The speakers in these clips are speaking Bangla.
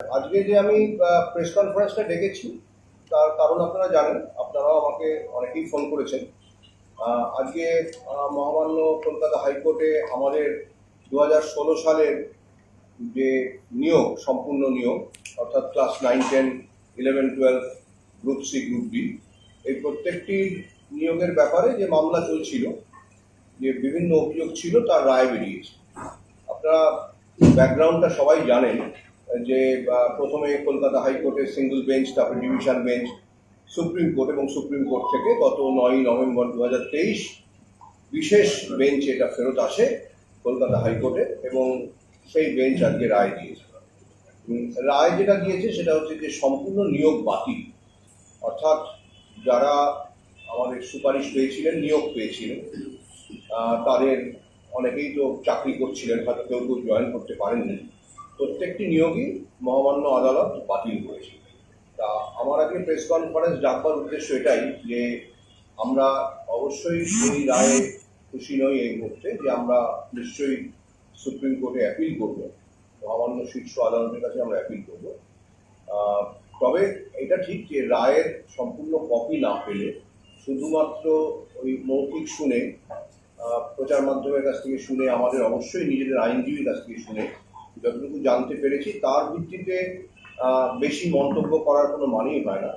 আজকে যে আমি প্রেস কনফারেন্সটা ডেকেছি, তার কারণ আপনারা জানেন, আপনারাও আমাকে অনেকেই ফোন করেছেন। আজকে মহামান্য কলকাতা হাইকোর্টে আমাদের দু সালের যে নিয়োগ, সম্পূর্ণ নিয়োগ, অর্থাৎ class nine ten eleven twelve group C group D এই প্রত্যেকটি নিয়োগের ব্যাপারে যে মামলা চলছিল, যে বিভিন্ন অভিযোগ ছিল, তার রায় বেরিয়েছে। আপনারা ব্যাকগ্রাউন্ডটা সবাই জানেন যে প্রথমে কলকাতা হাইকোর্টের সিঙ্গল বেঞ্চ, তারপরে ডিভিশন বেঞ্চ, সুপ্রিম কোর্ট এবং সুপ্রিম কোর্ট থেকে গত নয়ই নভেম্বর দু বিশেষ বেঞ্চ এটা ফেরত আসে কলকাতা হাইকোর্টে এবং সেই বেঞ্চ আজকে রায় দিয়েছে। রায় যেটা দিয়েছে সেটা হচ্ছে যে সম্পূর্ণ নিয়োগ বাতিল। অর্থাৎ যারা আমাদের সুপারিশ পেয়েছিলেন, নিয়োগ পেয়েছিলেন তাদের অনেকেই তো চাকরি করছিলেন, হয়তো কেউ কেউ জয়েন করতে পারেননি। প্রত্যেকটি নিয়োগই মহামান্য আদালত বাতিল করেছে। তা আমার আগে প্রেস কনফারেন্স ডাকবার উদ্দেশ্য এটাই যে আমরা অবশ্যই এই রায়ে খুশি নই এই মুহূর্তে যে আমরা নিশ্চয়ই সুপ্রিম কোর্টে অ্যাপিল করব। মহামান্য শীর্ষ আদালতের কাছে আমরা অ্যাপিল করব। তবে এটা ঠিক যে রায়ের সম্পূর্ণ কপি না পেলে শুধুমাত্র ওই মৌখিক শুনে প্রচার মাধ্যমের কাছ থেকে শুনে, আমাদের অবশ্যই নিজেদের আইনজীবীর কাছ থেকে শুনে যতটুকু জানতে পেরেছি, তার ভিত্তিতে বেশি মন্তব্য করার কোনো মানেই হয় না।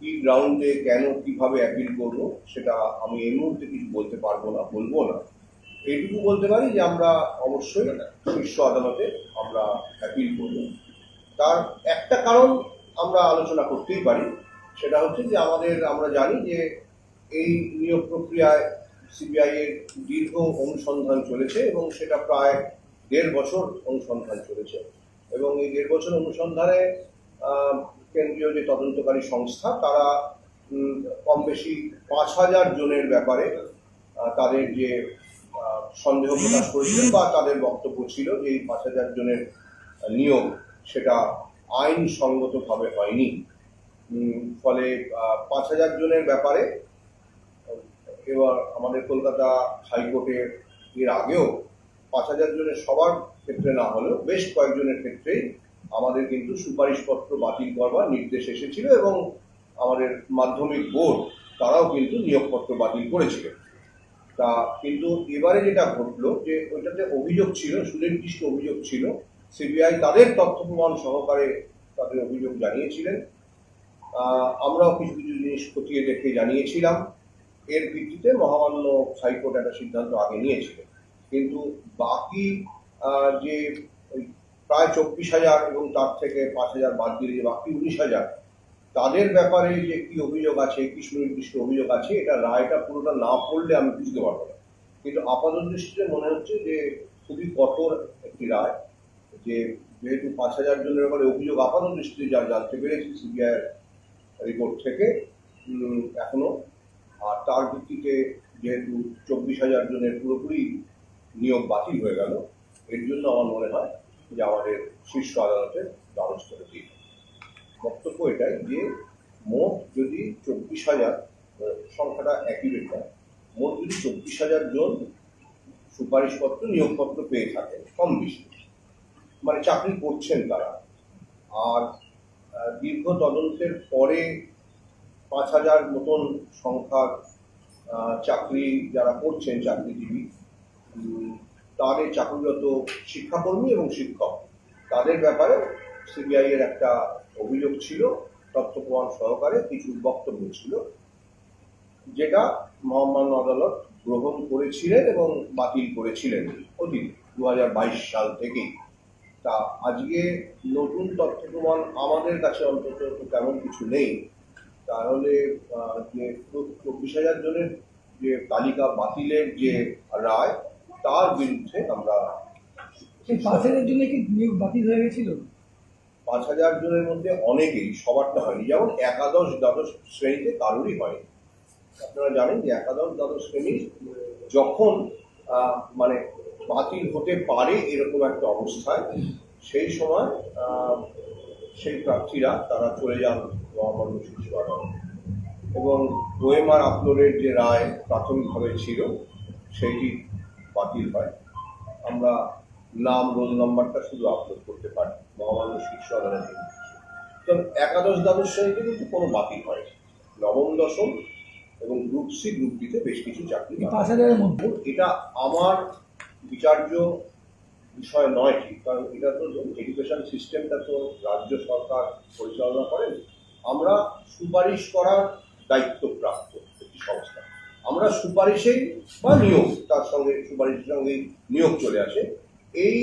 কি গ্রাউন্ডে কেন, কীভাবে অ্যাপিল করব, সেটা আমি এই মুহূর্তে কিছু বলতে পারব না, বলব না। এইটুকু বলতে পারি যে, আমরা অবশ্যই শীর্ষ আদালতে আমরা অ্যাপিল করব। তার একটা কারণ আমরা আলোচনা করতেই পারি, সেটা হচ্ছে যে, আমাদের, আমরা জানি যে, এই নিয়োগ প্রক্রিয়ায় সিবিআই এর দীর্ঘ অনুসন্ধান চলেছে এবং সেটা প্রায় দেড় বছর অনুসন্ধান চলেছে এবং এই দেড় বছর অনুসন্ধানে কেন্দ্রীয় যে তদন্তকারী সংস্থা, তারা কম বেশি পাঁচ হাজার জনের ব্যাপারে তাদের যে সন্দেহ প্রকাশ করেছিলেন বা তাদের বক্তব্য ছিল যে এই পাঁচ হাজার জনের নিয়োগ সেটা আইনসঙ্গতভাবে হয়নি। ফলে পাঁচ হাজার জনের ব্যাপারে, এবার আমাদের কলকাতা হাইকোর্টের এর আগেও পাঁচ হাজার জনের সবার ক্ষেত্রে না হলেও বেশ কয়েকজনের ক্ষেত্রেই আমাদের কিন্তু সুপারিশপত্র বাতিল করবার নির্দেশ এসেছিল এবং আমাদের মাধ্যমিক বোর্ড তারাও কিন্তু নিয়োগপত্র বাতিল করেছিল। তা কিন্তু এবারে যেটা ঘটলো যে ওইটাতে অভিযোগ ছিল, সুনির্দিষ্ট অভিযোগ ছিল, সিবিআই তাদের তথ্য প্রমাণ সহকারে তাদের অভিযোগ জানিয়েছিলেন। আমরাও কিছু কিছু জিনিস খতিয়ে দেখে জানিয়েছিলাম। এর ভিত্তিতে মহামান্য হাইকোর্ট একটা সিদ্ধান্ত আগে নিয়েছিল কিন্তু বাকি যে প্রায় চব্বিশ হাজার এবং তার থেকে পাঁচ হাজার বাদ দিলে যে বাকি উনিশ হাজার, তাদের ব্যাপারে যে কি অভিযোগ আছে, কি সুনির্দিষ্ট অভিযোগ আছে, এটা রায়টা পুরোটা না পড়লে আমি বুঝতে পারব না। কিন্তু আপাত দৃষ্টিতে মনে হচ্ছে যে খুবই কঠোর একটি রায়, যে যেহেতু পাঁচ হাজার জনের ব্যাপারে অভিযোগ আপাত দৃষ্টিতে যা জানতে পেরেছি সিবিআই রিপোর্ট থেকে এখনও, আর তার ভিত্তিতে যেহেতু চব্বিশ হাজার জনের পুরোপুরি নিয়োগ বাতিল হয়ে গেল। এর জন্য আমার মনে হয় যে আমাদের শীর্ষ আদালতের দ্বারস্থ হতে হবে। বক্তব্য এটাই যে মোট যদি চব্বিশ হাজার সংখ্যাটা অ্যাকিউরেট হয়, মোট যদি চব্বিশ হাজার জন সুপারিশপত্র, নিয়োগপত্র পেয়ে থাকে, কম বেশি। মানে চাকরি করছেন তারা। আর দীর্ঘ তদন্তের পরে পাঁচ হাজার মতন সংখ্যার চাকরি যারা করছেন চাকরিজীবী তাদের চাকরিরত শিক্ষাকর্মী এবং শিক্ষক। তাদের ব্যাপারে সিবিআই এর একটা অভিযোগ ছিল, তথ্য প্রমাণ সহকারে কিছু বক্তব্য ছিল, যেটা মহামান্য আদালত গ্রহণ করেছিলেন এবং বাতিল করেছিলেন অতীত দু সাল থেকেই। তা আজকে নতুন তথ্য প্রমাণ আমাদের কাছে অন্তত তেমন কিছু নেই। তাহলে যে চব্বিশ হাজার জনের যে তালিকা বাতিলের যে রায় তার বিরুদ্ধে আমরা পাঁচ হাজার জন্য কি নিয়োগ বাতিল হয়ে গেছিল? পাঁচ হাজার জনের মধ্যে অনেকেই সবারটা হয়নি। যেমন একাদশ দ্বাদশ শ্রেণীতে কারোরই হয়নি। আপনারা জানেন যে একাদশ দ্বাদশ শ্রেণি যখন মানে বাতিল হতে পারে এরকম একটা অবস্থায় সেই সময় আহ, সেই প্রার্থীরা তারা চলে যান মহামান্য আদালতে এবং ওএমআর আপলোডের যে রায় প্রাথমিকভাবে ছিল সেইটি বাতিল হয়। আমরা নাম রোল নাম্বারটা শুধু আপলোড করতে পারি। মহামান্য শীর্ষ আদালতে। তো একাদশ দ্বাদশ শ্রেণীতে কিন্তু কোনো বাতিল হয়নি নবম দশম এবং গ্রুপ সি গ্রুপ ডিতে বেশ কিছু চাকরি এটা আমার বিচার্য বিষয় নয় ঠিক কারণ এটা তো এডুকেশন সিস্টেমটা তো রাজ্য সরকার পরিচালনা করেন। আমরা সুপারিশ করার দায়িত্বপ্রাপ্ত একটি সংস্থা। আমরা সুপারিশেই বা নিয়োগ, তার সঙ্গে সুপারিশের সঙ্গে নিয়োগ চলে আসে। এই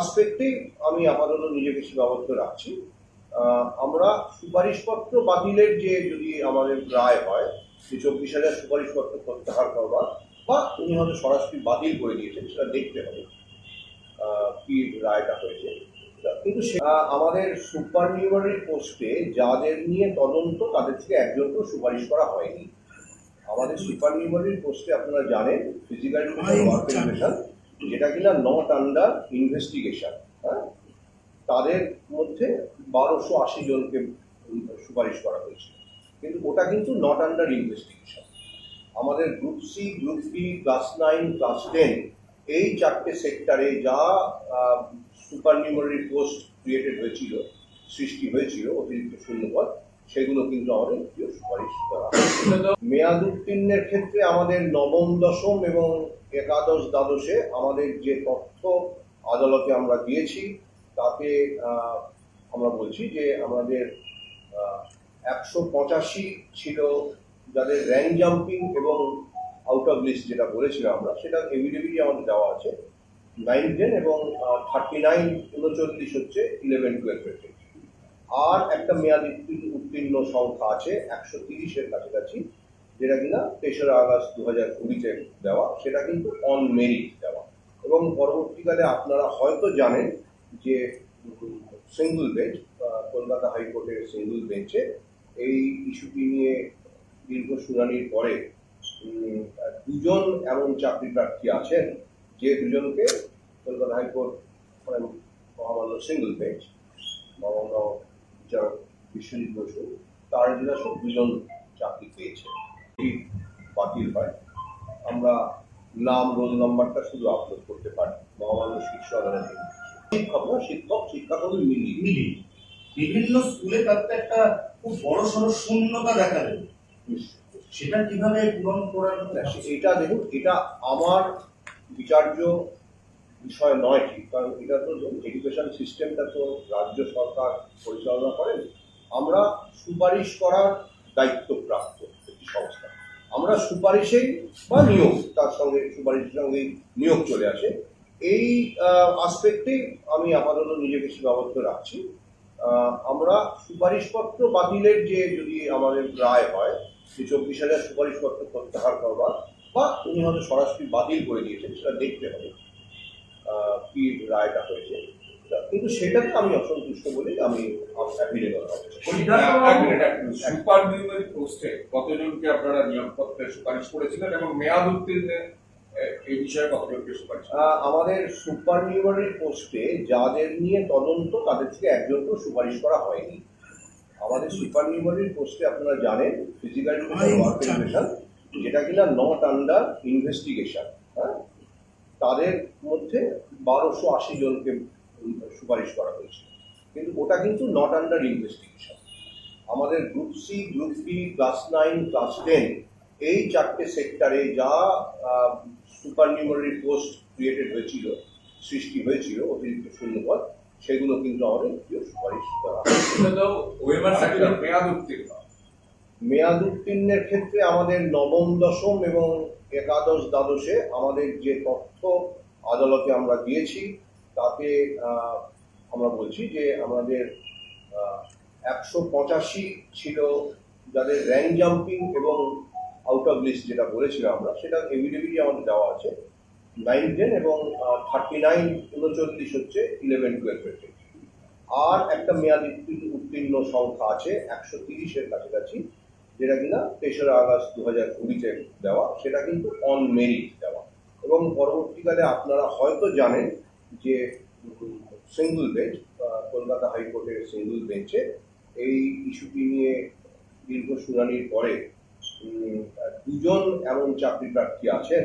আসপেক্টেই আমি আপাতত নিজেকে সীমাবদ্ধ রাখছি। আমরা সুপারিশপত্র বাতিলের যে যদি আমাদের রায় হয়, যে চব্বিশ হাজার সুপারিশপত্র প্রত্যাহার করবার, বা উনি হয়তো সরাসরি বাতিল করে দিয়েছেন, সেটা দেখতে হবে কি রায়টা হয়েছে। কিন্তু আমাদের সুপার পোস্টে যাদের নিয়ে তদন্ত, তাদের থেকে একজনকেও সুপারিশ করা হয়নি। আমাদের সুপার নিউমারির পোস্টে আপনারা জানেন ফিজিক্যাল ওয়ার্ক এডুকেশন যেটা কিনা নট আন্ডার ইনভেস্টিগেশন হ্যাঁ? তাদের মধ্যে বারোশো আশি জনকে সুপারিশ করা হয়েছে। কিন্তু ওটা কিন্তু নট আন্ডার ইনভেস্টিগেশন আমাদের group C group B class nine class ten এই চারটে সেক্টরে যা সুপার নিউমারি পোস্ট ক্রিয়েটেড হয়েছিল সৃষ্টি হয়েছিল অতিরিক্ত শূন্যপদ সেগুলো কিন্তু আমাদের সুপারিশ করা মেয়াদ উত্তীর্ণের ক্ষেত্রে আমাদের নবম, দশম এবং একাদশ, দ্বাদশে আমাদের যে তথ্য আদালতে আমরা দিয়েছি, তাতে আমরা বলছি যে আমাদের একশো পঁচাশি ছিল যাদের র্যাঙ্ক জাম্পিং এবং আউট অফ লিস্ট যেটা বলেছিলাম আমরা, সেটা এভিডেভিটি আমাদের দেওয়া আছে। নাইন টেন এবং থার্টি নাইন, উনচল্লিশ হচ্ছে ইলেভেন টুয়েলভের ক্ষেত্রে। আর একটা মেয়াদ উত্তীর্ণ- সংখ্যা আছে, একশো তিরিশের কাছাকাছি, যেটা কিনা তেসরা আগস্ট দু হাজার কুড়িতে দেওয়া, সেটা কিন্তু অন মেরিট দেওয়া। এবং পরবর্তীকালে আপনারা হয়তো জানেন যে সিঙ্গল বেঞ্চ কলকাতা হাইকোর্টের সিঙ্গল বেঞ্চে এই ইস্যুটি নিয়ে দীর্ঘ শুনানির পরে দুজন এমন চাকরি প্রার্থী আছেন যে দুজনকে কলকাতা হাইকোর্ট মানে মহামান্য সিঙ্গল বেঞ্চ মহামান্য বিচারক বিশ্বজিৎ বসু তার নিজস্ব দুজন চাকরি পেয়েছে। বাতিল হয়। আমরা নাম রোল নাম্বারটা শুধু আপলোড করতে পারি। মহামান্য শীর্ষ আদালতে শিক্ষক না শিক্ষক শিক্ষাকর্মী মিলিয়ে। মিলিয়ে। বিভিন্ন স্কুলে তাতে একটা খুব বড় সড়ো শূন্যতা দেখা দেবে। সেটা কীভাবে পূরণ করার এটা দেখুন এটা আমার বিচার্য বিষয় নয় ঠিক কারণ এটা তো এডুকেশন সিস্টেমটা তো রাজ্য সরকার পরিচালনা করেন। আমরা সুপারিশ করার দায়িত্বপ্রাপ্ত একটি সংস্থা। আমরা সুপারিশেই বা নিয়োগ, তার সঙ্গে সুপারিশের সঙ্গে নিয়োগ চলে আসে। এই আসপেক্টেই আমি আপাতত নিজেকে সীমাবদ্ধ রাখছি। আমরা সুপারিশপত্র বাতিলের যে যদি আমাদের রায় হয়, যে চব্বিশ হাজার সুপারিশপত্র প্রত্যাহার করবার, বা উনি হয়তো সরাসরি বাতিল করে দিয়েছেন, সেটা দেখতে হবে। আহ, কি রায়টা হয়েছে? কিন্তু সেটাতে আমি অসন্তুষ্ট বলে আমি সুপার নিউমারি পোস্টে কতজনকে আপনারা নিয়োগপত্রের সুপারিশ করেছিলেন এবং মেয়াদ উত্তীর্ণে এই বিষয়ে কতজনকে সুপারিশ আহ, আমাদের সুপার নিউমারির পোস্টে যাদের নিয়ে তদন্ত তাদের থেকে একজনকেও সুপারিশ করা হয়নি। আমাদের সুপার নিউমারির পোস্টে আপনারা জানেন ফিজিক্যাল ওয়ার্ক যেটা কিনা নট আন্ডার ইনভেস্টিগেশন হ্যাঁ? তাদের মধ্যে বারোশো আশি জনকে সুপারিশ করা হয়েছে। কিন্তু ওটা কিন্তু নট আন্ডার ইনভেস্টিগেশন আমাদের group C group B class nine class ten এই চারটে সেক্টরে যা সুপার নিউমারি পোস্ট ক্রিয়েটেড হয়েছিল সৃষ্টি হয়েছিল অতিরিক্ত শূন্যপদ সেগুলো কিন্তু আমাদের কেউ সুপারিশ মেয়াদ উত্তীর্ণ। মেয়াদ উত্তীর্ণের ক্ষেত্রে আমাদের নবম দশম এবং একাদশ দ্বাদশে আমাদের যে তথ্য আদালতে আমরা দিয়েছি, তাতে আমরা বলছি যে আমাদের একশো পঁচাশি ছিল যাদের র্যাঙ্ক জাম্পিং এবং আউট অফ লিস্ট যেটা বলেছিলাম আমরা, সেটা এভিডেভিটি আমাদের দেওয়া আছে। নাইন টেন এবং থার্টি নাইন উনচল্লিশ হচ্ছে ইলেভেন টুয়েলভের আর একটা মেয়াদ উত্তীর্ণ সংখ্যা আছে, একশো তিরিশের কাছাকাছি। যেটা কিনা তেসরা আগস্ট দু হাজার কুড়িতে দেওয়া, সেটা কিন্তু অন মেরিট দেওয়া। এবং পরবর্তীকালে আপনারা হয়তো জানেন যে সিঙ্গল বেঞ্চ কলকাতা হাইকোর্টের সিঙ্গল বেঞ্চে এই ইস্যুটি নিয়ে দীর্ঘ শুনানির পরে দুজন এমন চাকরি প্রার্থী আছেন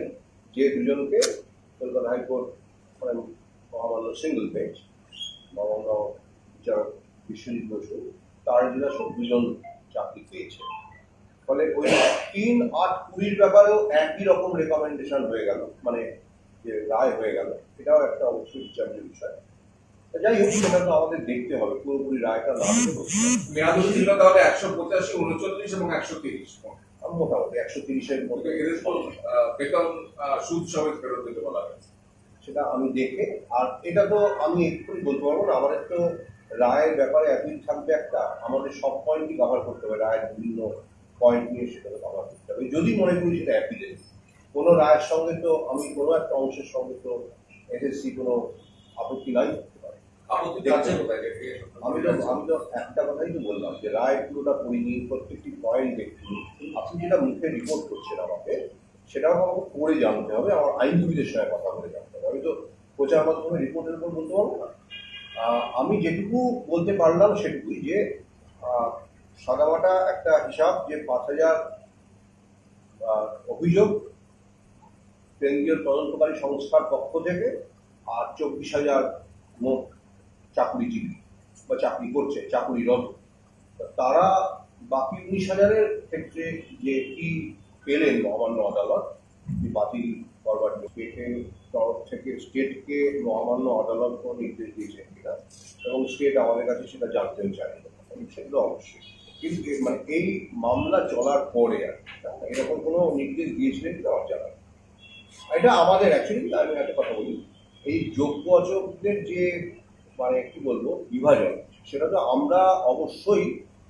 যে দুজনকে কলকাতা হাইকোর্ট মানে মহামান্য সিঙ্গল বেঞ্চ মহামান্য বিচারক বিশ্বজিৎ বসু, তার নিজস্ব দুজন চাকরি পেয়েছে ফলে ওই তিন আট কুড়ির ব্যাপারেও একই রকম রেকমেন্ডেশন হয়ে গেল মানে যে রায় হয়ে গেল এটাও একটা অবশ্যই বিচার্য বিষয়। যাই হোক সেটা তো আমাদের দেখতে হবে পুরোপুরি রায়টা না। মেয়াদ উত্তীর্ণ তাহলে একশো পঁচাশি উনচল্লিশ এবং একশো তিরিশ। মোটামুটি একশো তিরিশের মধ্যে। বেতন সুদ সমেত ফেরত দিতে বলা হয়েছে। সেটা আমি দেখে আর এটা তো আমি এক্ষুনি বলতে পারব না আমাদের তো রায়ের ব্যাপারে অ্যাপিল থাকবে একটা আমাদের সব পয়েন্টই কভার করতে হবে রায়ের বিভিন্ন পয়েন্ট নিয়ে সেটাকে কভার করতে হবে যদি মনে করি সেটা অ্যাপিলের কোনো রায়ের সঙ্গে তো আমি কোনো একটা অংশের সঙ্গে তো এসএসসি কোনো আপত্তি নাই। করতে পারে আমি তো আমি তো একটা কথাই তো বললাম যে রায় পুরোটা পড়িনি প্রত্যেকটি পয়েন্ট দেখি আপনি যেটা মুখে রিপোর্ট করছেন আমাকে সেটাও আমাকে পড়ে জানতে হবে আমার আইনজীবীদের সঙ্গে কথা বলে জানতে হবে। আমি তো প্রচার মাধ্যমে রিপোর্টের উপর বলতে পারব না। আমি যেটুকু বলতে পারলাম সেটুকুই যে সাদামাটা একটা হিসাব যে পাঁচ হাজার অভিযোগ কেন্দ্রীয় তদন্তকারী সংস্থার পক্ষ থেকে আর চব্বিশ হাজার মোট চাকরিজীবী বা চাকরি করছে চাকরিরত তারা বাকি উনিশ হাজারের ক্ষেত্রে যে কি পেলেন মহামান্য আদালত যে বাতিল করবার স্টেটের তরফ থেকে স্টেটকে মহামান্য আদালত নির্দেশ দিয়েছেন কিনা? এবং স্টেট আমাদের কাছে সেটা জানতেও চায়। সেগুলো অবশ্যই। মানে এই মামলা চলার পরে আর এরকম কোনো নির্দেশ দিয়েছিলেন কিনা আমার এটা আমাদের অ্যাকচুয়ালি আমি একটা কথা বলি, এই যোগ্য অযোগ্যদের যে মানে কি বলব, বিভাজন, সেটা তো আমরা অবশ্যই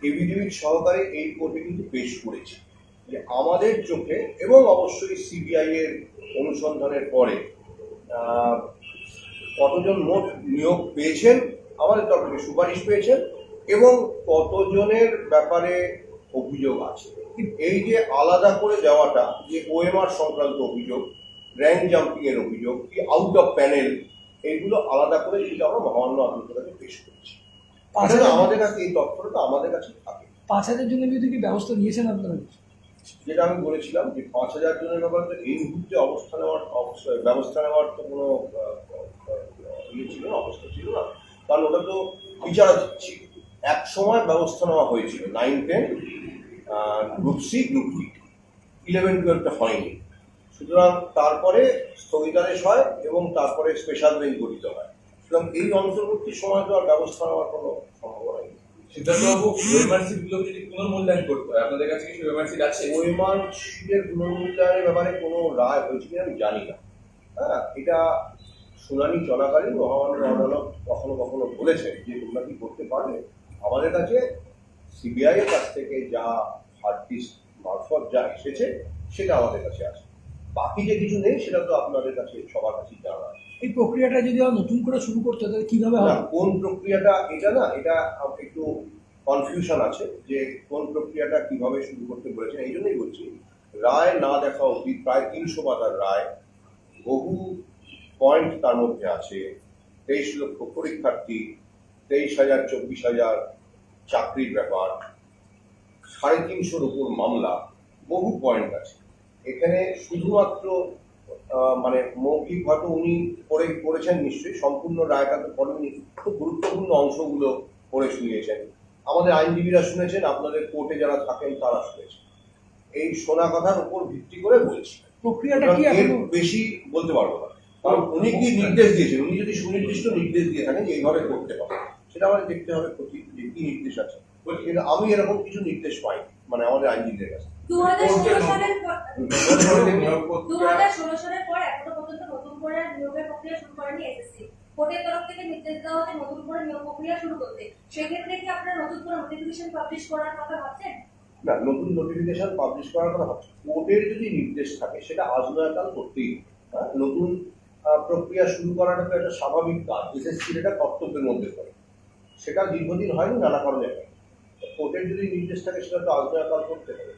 এভিডেভিট সহকারে এই কোর্টে কিন্তু পেশ করেছি। যে আমাদের চোখে এবং অবশ্যই সিবিআই এর অনুসন্ধানের পরে কতজন মোট নিয়োগ পেয়েছেন, আমাদের তরফ থেকে সুপারিশ পেয়েছেন এবং কতজনের ব্যাপারে অভিযোগ আছে? এই যে আলাদা করে দেওয়াটা যে ওএমআর সংক্রান্ত অভিযোগ র্যাঙ্ক জাম্পিং এর অভিযোগ কি আউট অফ প্যানেল এইগুলো আলাদা করে কিন্তু আমরা মহামান্য আদালতের কাছে পেশ করছি। আমাদের কাছে এই তথ্যটা আমাদের কাছে থাকে। পাঁচ হাজার জন্য যদি কি ব্যবস্থা নিয়েছেন আপনারা? যেটা আমি বলেছিলাম যে পাঁচ হাজার জনের ব্যাপারে তো এই মুহূর্তে অবস্থা নেওয়ার অবস্থা- ব্যবস্থা নেওয়ার তো কোনো ইয়ে ছিল না অবস্থা ছিল না। কারণ ওটা তো বিচারাধীন ছিল। এক সময় ব্যবস্থা নেওয়া হয়েছিল nine ten group C group D eleven টুয়েলভটা হয়নি। সুতরাং তারপরে স্থগিতাদেশ হয় এবং তারপরে স্পেশাল বেঞ্চ গঠিত হয়। সুতরাং এই অন্তর্বর্তী সময় তো আর ব্যবস্থা নেওয়ার কোনো সম্ভাবনা নেই। সিদ্ধার্থবাবু যদি পুনর্মূল্যায়ন করতে হয় আপনাদের কাছে কিছু আছে? পুনর্মূল্যায়নের ব্যাপারে কোনো রায় হয়েছে কিনা আমি জানি না। হ্যাঁ এটা শুনানি চলাকালীন মহামান্য আদালত কখনো কখনো বলেছেন যে তোমরা কি করতে পারবে? আমাদের কাছে সিবিআই এর কাছ থেকে যা হার্ড ডিস্ক মারফত যা এসেছে সেটা আমাদের কাছে আছে। বাকি যে কিছু নেই সেটা তো আপনাদের কাছে সবার কাছেই জানা আছে। এই প্রক্রিয়াটা যদি নতুন করে শুরু করতে হয় তাহলে কীভাবে হবে? কোন প্রক্রিয়াটা এটা না এটা একটু কনফিউশন আছে যে কোন প্রক্রিয়াটা কীভাবে শুরু করতে বলেছেন এই জন্যই বলছি। রায় না দেখা অবধি প্রায় তিনশো পাতার রায় বহু পয়েন্ট তার মধ্যে আছে। তেইশ লক্ষ পরীক্ষার্থী তেইশ হাজার চব্বিশ হাজার চাকরির ব্যাপার। সাড়ে তিনশোর উপর মামলা বহু পয়েন্ট আছে। এখানে শুধুমাত্র মানে মৌখিক হয়তো উনি পড়ে পড়েছেন নিশ্চয়ই সম্পূর্ণ রায়টা তো পড়েননি খুব গুরুত্বপূর্ণ অংশগুলো করে শুনিয়েছেন। আমাদের আইনজীবীরা শুনেছেন আপনাদের কোর্টে যারা থাকেন তারা শুনেছেন। এই শোনা কথার উপর ভিত্তি করে বলছি। প্রক্রিয়াটা কি বেশি বলতে পারব না। কারণ উনি কি নির্দেশ দিয়েছেন? উনি যদি সুনির্দিষ্ট নির্দেশ দিয়ে থাকেন এইভাবে করতে হবে। সেটা আমাদের দেখতে হবে প্রতি যে কি নির্দেশ আছে। কিন্তু আমি এরকম কিছু নির্দেশ পাই মানে আমাদের আইনজীবীদের কাছে। দু হাজার ষোলো সালের পর দু প্রক্রিয়া হাজার ষোলো সালের পর এখনও পর্যন্ত নতুন করে নিয়োগের প্রক্রিয়া শুরু করেনি এসএসসি। কোর্টের তরফ থেকে নির্দেশ দেওয়া হচ্ছে নতুন করে নিয়োগ প্রক্রিয়া শুরু করতে। সেক্ষেত্রে কি আপনারা নতুন করে নোটিফিকেশন পাবলিশ করার কথা ভাবছেন? না নতুন নোটিফিকেশন পাবলিশ করার কথা ভাবছি। কোর্টের যদি নির্দেশ থাকে সেটা আজনয়কাল করতেই। হ্যাঁ, নতুন প্রক্রিয়া শুরু করাটা তো একটা স্বাভাবিক কাজ। এসএসসির এটা কর্তব্যের মধ্যে পড়ে। সেটা দীর্ঘদিন হয়নি নানা কারণে হয় কোর্টের যদি নির্দেশ থাকে সেটা তো আজনয়কাল করতে হবে।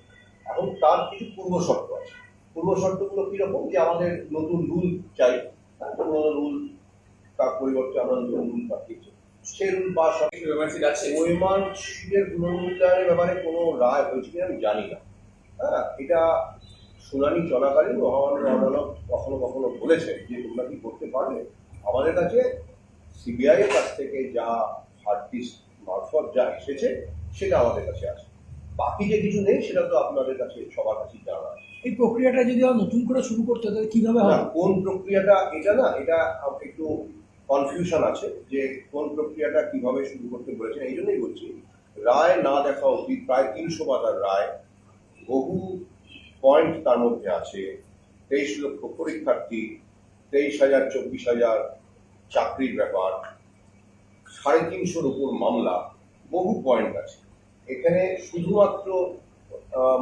এখন তার কিছু পূর্ব শর্ত আছে। পূর্ব শর্তগুলো কীরকম? যে আমাদের নতুন রুল চাই হ্যাঁ, পুরোনো রুল তার পরিবর্তে আমরা নতুন রুল পাঠিয়েছি। সেই রুল পাস হবে কিছু ওয়েমার সিট আছে। ওয়েমার সিটের পুনর্মূল্যায়নের ব্যাপারে কোনো রায় হয়েছে কিনা আমি জানি না। হ্যাঁ এটা শুনানি চলাকালীন মহামান্য আদালত কখনো কখনো বলেছেন যে তোমরা কি করতে পারবে? আমাদের কাছে সিবিআই এর কাছ থেকে যা ডিস্ক মারফত যা এসেছে সেটা আমাদের কাছে আছে। বাকি যে কিছু নেই সেটা তো আপনাদের কাছে সবার কাছেই জানা। এই প্রক্রিয়াটা যদি নতুন করে শুরু করতে হয় তাহলে কীভাবে হবে? কোন প্রক্রিয়াটা এটা না এটা একটু কনফিউশন আছে যে কোন প্রক্রিয়াটা কীভাবে শুরু করতে বলেছেন। এই জন্যই বলছি রায় না দেখা অবধি প্রায় তিনশো পাতার রায় বহু পয়েন্ট তার মধ্যে আছে। তেইশ লক্ষ পরীক্ষার্থী তেইশ হাজার চব্বিশ হাজার চাকরির ব্যাপার সাড়ে তিনশোর উপর মামলা বহু পয়েন্ট আছে। এখানে শুধুমাত্র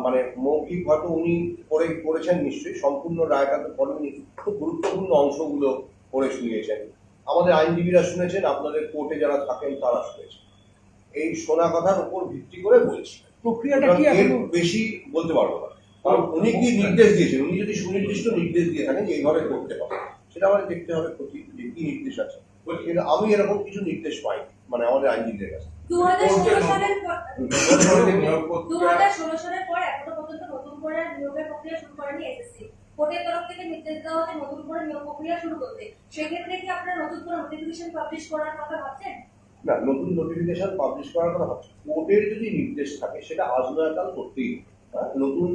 মানে মৌখিকভাবে উনি করে করেছেন নিশ্চয়ই সম্পূর্ণ রায়টা তো পড়েননি খুব গুরুত্বপূর্ণ অংশগুলো করে শুনিয়েছেন। আমাদের আইনজীবীরা শুনেছেন আপনাদের কোর্টে যারা থাকেন তারা শুনেছেন। এই শোনা কথার উপর ভিত্তি করে বলছি। প্রক্রিয়াটা কি এর বেশি বলতে পারব না। কারণ উনি কি নির্দেশ দিয়েছেন? উনি যদি সুনির্দিষ্ট নির্দেশ দিয়ে থাকেন এইভাবে করতে হবে সেটা আমাদের দেখতে হবে যে কি নির্দেশ আছে। আমি এরকম কিছু নির্দেশ পাই মানে আমাদের আইনজীবীদের কাছে। দু হাজার ষোলো সালের পর দু প্রক্রিয়া হাজার ষোলো সালের পর এখনও পর্যন্ত নতুন করে নিয়োগের প্রক্রিয়া শুরু করেনি এসএসসি। কোর্টের তরফ থেকে নির্দেশ দেওয়া হচ্ছে নতুন করে নিয়োগ প্রক্রিয়া শুরু করতে। সেক্ষেত্রে কি আপনারা নতুন করে নোটিফিকেশন পাবলিশ করার কথা ভাবছেন? না নতুন নোটিফিকেশন পাবলিশ করার কথা ভাবছি। কোর্টের যদি নির্দেশ থাকে সেটা আজনয়কাল করতেই হবে। হ্যাঁ, নতুন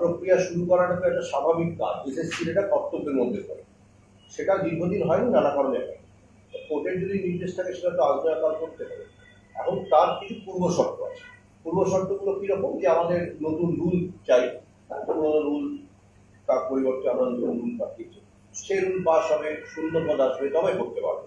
প্রক্রিয়া শুরু করাটা তো একটা স্বাভাবিক কাজ। এসএসসির এটা কর্তব্যের মধ্যে পড়ে। সেটা দীর্ঘদিন হয়নি নানা কারণে হয় কোর্টের যদি নির্দেশ থাকে সেটা তো আজনয়কাল করতে হবে। এখন তার কিছু পূর্ব শর্ত আছে। পূর্ব শর্তগুলো কীরকম? যে আমাদের নতুন রুল চাই হ্যাঁ, পুরোনো রুল তার পরিবর্তে আমরা নতুন রুল পাঠিয়েছি সেই রুল পাস হবে শূন্য পদ আসবে তবে করতে পারবে।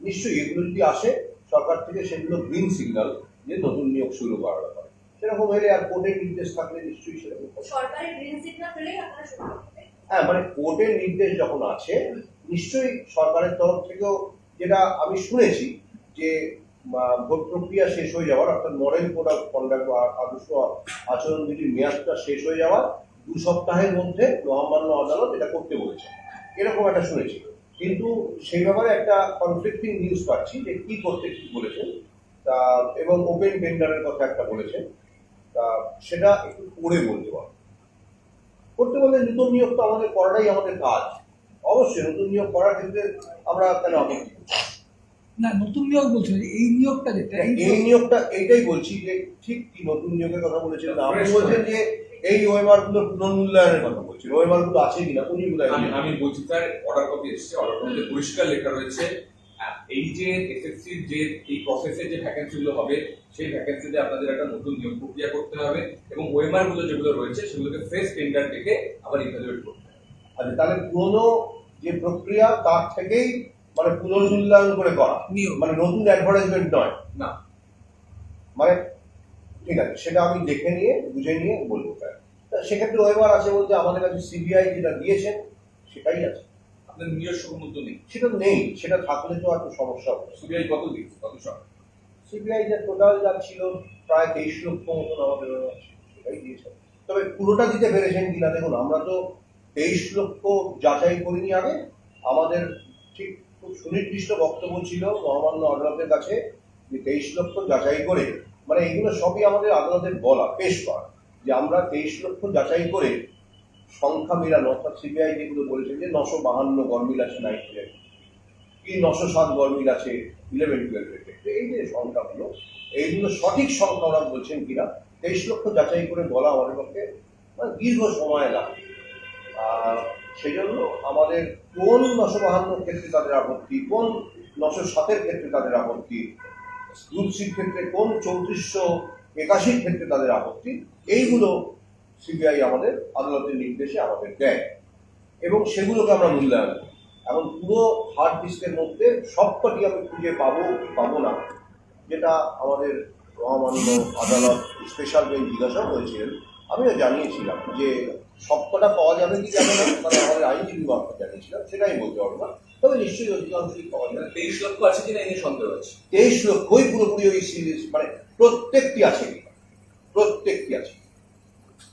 নিশ্চয়ই এগুলো যদি আসে সরকার থেকে সেগুলো গ্রিন সিগন্যাল যে নতুন নিয়োগ শুরু করার ব্যাপারে। সেরকম হলে আর কোর্টের নির্দেশ থাকলে নিশ্চয়ই সেরকম হবে। গ্রিন সিগন্যাল পেলেই আপনারা শুরু হ্যাঁ মানে কোর্টের নির্দেশ যখন আছে নিশ্চয়ই সরকারের তরফ থেকেও যেটা আমি শুনেছি যে ভোট প্রক্রিয়া শেষ হয়ে যাওয়ার, অর্থাৎ মডেল কোড অফ কন্ডাক্ট বা আদর্শ আচরণবিধির মেয়াদটা শেষ হয়ে যাওয়ার দু সপ্তাহের মধ্যে মহামান্য আদালত এটা করতে বলেছে। এরকম একটা শুনেছি। কিন্তু সেই ব্যাপারে একটা কনফ্লিক্টিং নিউজ পাচ্ছি যে কি করতে কি বলেছেন তা, এবং ওপেন টেন্ডারের কথা একটা বলেছেন তা, সেটা একটু করে বলতে পারব করতে বললে নতুন নিয়োগ তো আমাদের করাটাই আমাদের কাজ। অবশ্যই নতুন নিয়োগ করার ক্ষেত্রে আমরা কেন করছি? না নতুন নিয়োগ বলছেন এই নিয়োগটা যেটা এই নিয়োগটা এইটাই বলছি যে ঠিক কি নতুন নিয়োগের কথা বলেছিলেন আপনি বলছেন যে এই ওয়েমারগুলোর পুনর্মূল্যায়নের কথা বলছেন ওয়েমারগুলো আছে কিনা উনি আমি আমি বলছি স্যার অর্ডার কপি এসেছে অর্ডার কপিতে পরিষ্কার লেখা রয়েছে এই যে এসএসসির যে এই প্রসেসে যে ভ্যাকেন্সি গুলো হবে সেই ভ্যাকেন্সিতে আপনাদের একটা নতুন নিয়োগ প্রক্রিয়া করতে হবে এবং ওএমআরগুলো যেগুলো রয়েছে সেগুলোকে ফ্রেশ টেন্ডার দেখে আবার ইভ্যালুয়েট করতে হবে। আচ্ছা তাহলে পুরোনো যে প্রক্রিয়া তার থেকেই মানে পুনর্মূল্যায়ন করে করা। মানে নতুন অ্যাডভার্টাইজমেন্ট নয়। না। মানে ঠিক আছে সেটা আমি দেখে নিয়ে বুঝে নিয়ে বলব। সেক্ষেত্রে ওয়েবার আছে বলতে আমাদের কাছে সিবিআই যেটা দিয়েছেন সেটাই আছে। আপনাদের নিজস্ব মতো নেই। সেটা নেই সেটা থাকলে তো একটা সমস্যা হবে। সিবিআই কত দিচ্ছে কত সব? সিবিআই যে টোটাল যা ছিল প্রায় তেইশ লক্ষ মতন আমাদের সেটাই দিয়েছে। তবে পুরোটা দিতে পেরেছেন কিনা দেখুন আমরা তো তেইশ লক্ষ যাচাই করিনি আগে। আমাদের ঠিক খুব সুনির্দিষ্ট বক্তব্য ছিল মহামান্য আদালতের কাছে যে তেইশ লক্ষ যাচাই করে মানে এগুলো সবই আমাদের আদালতের বলা, পেশ করা, যে আমরা তেইশ লক্ষ যাচাই করে সংখ্যা মিলানো, অর্থাৎ সিবিআই যেগুলো বলেছে যে নশো বাহান্ন গরমিল আছে নাইট্রেট কি নশো সাত গরমিল আছে ইলেভেন টুয়েলভের ক্ষেত্রে এই যে সংখ্যাগুলো, এইগুলো সঠিক সংখ্যা ওরা বলছেন কিনা, তেইশ লক্ষ যাচাই করে বলা আমাদের পক্ষে মানে দীর্ঘ সময় লাগে আর সেই জন্য আমাদের কোন নশো বাহান্নর ক্ষেত্রে তাদের আপত্তি, কোন নশো সাতের ক্ষেত্রে তাদের আপত্তি সির ক্ষেত্রে কোন চৌত্রিশশো একাশির ক্ষেত্রে তাদের আপত্তি, এইগুলো সিবিআই আমাদের আদালতের নির্দেশে আমাদের দেয়। এবং সেগুলোকে আমরা মূল্যায়ন এখন পুরো হার্ড ডিস্কের মধ্যে সবকটি আমি খুঁজে পাবো পাবো না, যেটা আমাদের মহামান্য আদালত স্পেশাল বেঞ্চ জিজ্ঞাসাও করেছিলেন। আমিও জানিয়েছিলাম যে সবকটা পাওয়া যাবে কি যাবে না? মানে আমাদের আইনজীবী বাক্য জানিয়েছিলাম সেটাই বলতে পারব না। তবে নিশ্চয়ই অধিকাংশই পাওয়া যাবে তেইশ লক্ষ আছে কিনা এই সন্দেহ আছে? তেইশ লক্ষই পুরোপুরি ওই সিরিজ মানে প্রত্যেকটি আছে। প্রত্যেকটি আছে।